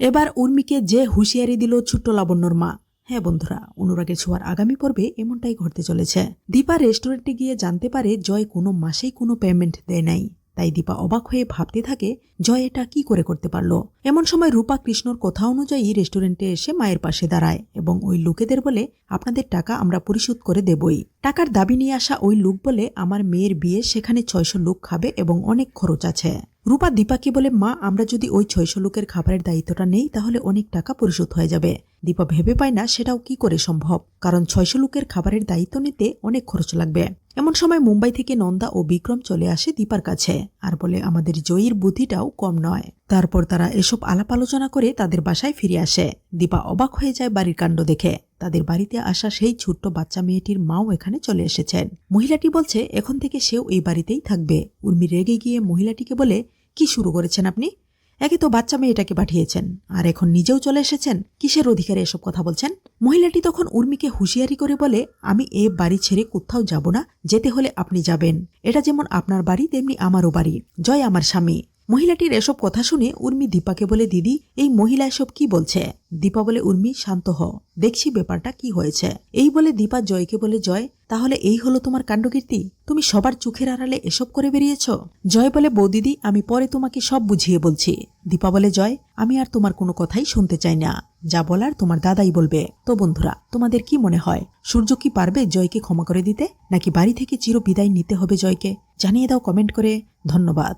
এবার উর্মিকে যে হুঁশিয়ারি দিল ছোট্ট লাবণ্যর মা। হ্যাঁ বন্ধুরা, অনুরাগের ছোঁয়ার আগামী পর্বে এমনটাই ঘটতে চলেছে। দীপা রেস্টুরেন্টে গিয়ে জানতে পারে জয় কোনো মাসেই কোনো পেমেন্ট দেয় নাই। তাই দীপা অবাক হয়ে ভাবতে থাকে, জয় এটা কি করে করতে পারল? এমন সময় রূপা কৃষ্ণর কথা অনুযায়ী রেস্টুরেন্টে এসে মায়ের পাশে দাঁড়ায় এবং ওই লোকেদের বলে, আপনাদের টাকা আমরা পরিশোধ করে দেবই। টাকার দাবি নিয়ে আসা ওই লোক বলে, আমার মেয়ের বিয়ে সেখানে ছয়শো লোক খাবে এবং অনেক খরচ আছে। রূপা দীপাকে বলে, মা, আমরা যদি ওই ছয়শো লোকের খাবারের দায়িত্বটা নেই, তাহলে অনেক টাকা পরিশোধ হয়ে যাবে। দীপা ভেবে পায় না সেটাও কি করে সম্ভব। কারণ ছয়শো লোকের খাবারের দায়িত্ব নিতে অনেক খরচ লাগবে। এমন সময় মুম্বাই থেকে নন্দা ও বিক্রম চলে আসে দীপার কাছে। আর বলে, আমাদের জয়ীর বুদ্ধিটাও কম নয়। তারপর তারা এসব আলাপ আলোচনা করে তাদের বাসায় ফিরে আসে। দীপা অবাক হয়ে যায় বাড়ির কাণ্ড দেখে। তাদের বাড়িতে আসা সেই ছোট্ট বাচ্চা মেয়েটির মাও এখানে চলে এসেছেন। মহিলাটি বলছে, এখন থেকে সেও এই বাড়িতেই থাকবে। উর্মি রেগে গিয়ে মহিলাটিকে বলে, কি শুরু করেছেন আপনি? একে তো বাচ্চা মেয়েটাকে পাঠিয়েছেন। আর এখন নিজেও চলে এসেছেন? কিসের অধিকারে এসব কথা বলছেন? মহিলাটি তখন উর্মিকে হুঁশিয়ারি করে বলে, আমি এ বাড়ি ছেড়ে কোথাও যাব না, যেতে হলে আপনি যাবেন। এটা যেমন আপনার বাড়ি, তেমনি আমারও বাড়ি। জয় আমার স্বামী। মহিলাটির এসব কথা শুনে উর্মি দীপাকে বলে, দিদি, এই মহিলা এসব কি বলছে? দীপা বলে, উর্মি, শান্ত হ, দেখছি ব্যাপারটা কি হয়েছে। এই বলে দীপা জয়কে বলে, জয়, তাহলে এই হলো তোমার কাণ্ডকীর্তি? তুমি সবার চোখের আড়ালে এসব করে বেরিয়েছ? জয় বলে বৌদিদি আমি পরে তোমাকে সব বুঝিয়ে বলছি। দীপা বলে, জয়, আমি আর তোমার কোনো কথাই শুনতে চাই না। যা বলার তোমার দাদাই বলবে। তো বন্ধুরা, তোমাদের কি মনে হয়? সূর্য কি পারবে জয়কে ক্ষমা করে দিতে? নাকি বাড়ি থেকে চির বিদায় নিতে হবে জয়কে? জানিয়ে দাও কমেন্ট করে। ধন্যবাদ।